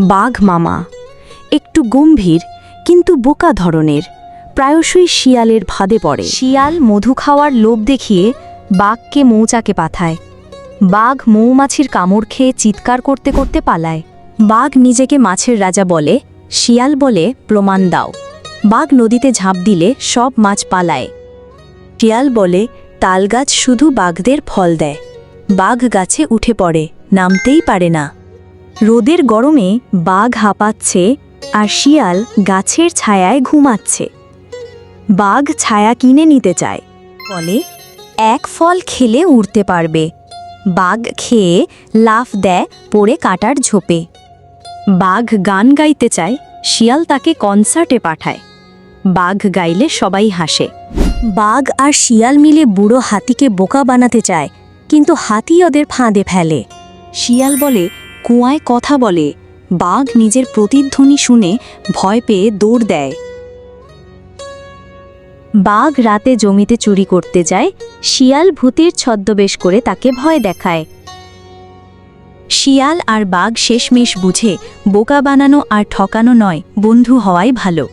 বাঘ মামা। একটু গম্ভীর, কিন্তু বোকা ধরনের, প্রায়শই শিয়ালের ভাদে পড়ে। শিয়াল মধু খাওয়ার লোভ দেখিয়ে বাঘকে মৌচাকে পাঠায় বাঘ মৌমাছির কামড় খেয়ে চিৎকার করতে করতে পালায়। বাঘ নিজেকে মাছের রাজা বলে, শিয়াল বলে প্রমাণ দাও। বাঘ নদীতে ঝাঁপ দিলে সব মাছ পালায়। শিয়াল বলে তালগাছ শুধু বাঘদের ফল দেয়। বাঘ গাছে উঠে পড়ে, নামতেই পারে না। রোদের গরমে বাঘ হাঁপাচ্ছে আর শিয়াল গাছের ছায়ায় ঘুমাচ্ছে। বাঘ ছায়া কিনে নিতে চায়। বলে এক ফল খেলে উড়তে পারবে। বাঘ খেয়ে লাফ দেয় পড়ে কাটার ঝোপে। বাঘ গান গাইতে চায়, শিয়াল তাকে কনসার্টে পাঠায়। বাঘ গাইলে সবাই হাসে। বাঘ আর শিয়াল মিলে বুড়ো হাতিকে বোকা বানাতে চায়, কিন্তু হাতি ওদের ফাঁদে ফেলে। শিয়াল বলে কুয়ায় কথা বলে। বাঘ নিজের প্রতিধ্বনি শুনে ভয় পেয়ে দৌড় দেয়। বাঘ রাতে জমিতে চুরি করতে যায়। শিয়াল ভূতের ছদ্মবেশ করে তাকে ভয় দেখায়। শিয়াল আর বাঘ শেষমেশ বুঝে, বোকা বানানো আর ঠকানো নয়, বন্ধু হওয়াই ভালো।